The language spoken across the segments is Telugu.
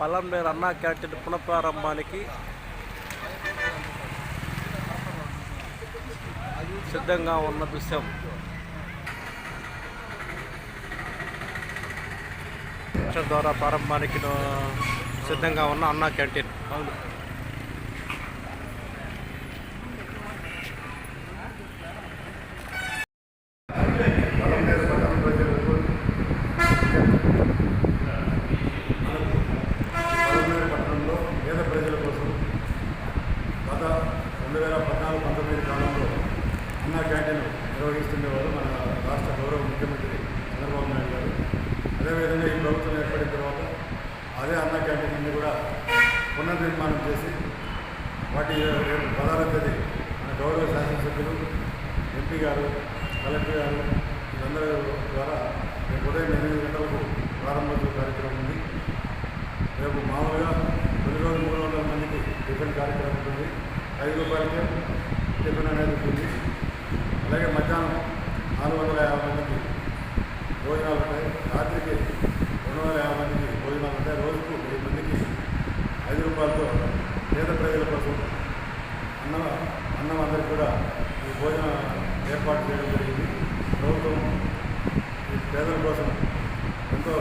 పల్లంనేరు అన్నా క్యాంటీన్ పునఃప్రారంభానికి సిద్ధంగా ఉన్న దృశ్యం. ద్వారా ప్రారంభానికి సిద్ధంగా ఉన్న అన్నా క్యాంటీన్. రెండు వేల పద్నాలుగు పంతొమ్మిది కాలంలో అన్నా క్యాంటీన్ నిర్వహిస్తుండేవారు మన రాష్ట్ర గౌరవ ముఖ్యమంత్రి చంద్రబాబు నాయుడు గారు. అదేవిధంగా ఈ ప్రభుత్వం ఏర్పడిన తర్వాత అదే అన్నా క్యాంటీన్ని కూడా పునర్నిర్మాణం చేసి వాటి రేపు పదహారవ తేదీ మన గౌరవ శాసనసభ్యులు ఎంపీ గారు కలెక్టర్ గారు వీళ్ళందరూ ద్వారా రేపు ఉదయం ఎనిమిది గంటలకు ప్రారంభోత్సవ కార్యక్రమం ఉంది. రేపు మామూలుగా తొలి రోజు మూడు వందల మందికి టిఫిన్ కార్యక్రమం ఐదు రూపాయలకే టిఫిన్ అనేది ఉంటుంది. అలాగే మధ్యాహ్నం నాలుగు వందల యాభై మందికి భోజనాలు ఉంటాయి. రాత్రికి రెండు వందల యాభై మందికి భోజనాలు ఉంటాయి. రోజుకు వెయ్యి మందికి ఐదు రూపాయలతో పేద ప్రజల కోసం అన్నం అన్నం అందరికి కూడా ఈ భోజన ఏర్పాటు చేయడం జరిగింది. ప్రభుత్వం ఈ పేదల కోసం ఎంతో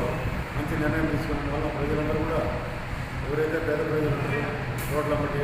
మంచి నిర్ణయం తీసుకోవడం వల్ల ప్రజలందరూ కూడా ఎవరైతే పేద ప్రజలు రోడ్ల మట్టి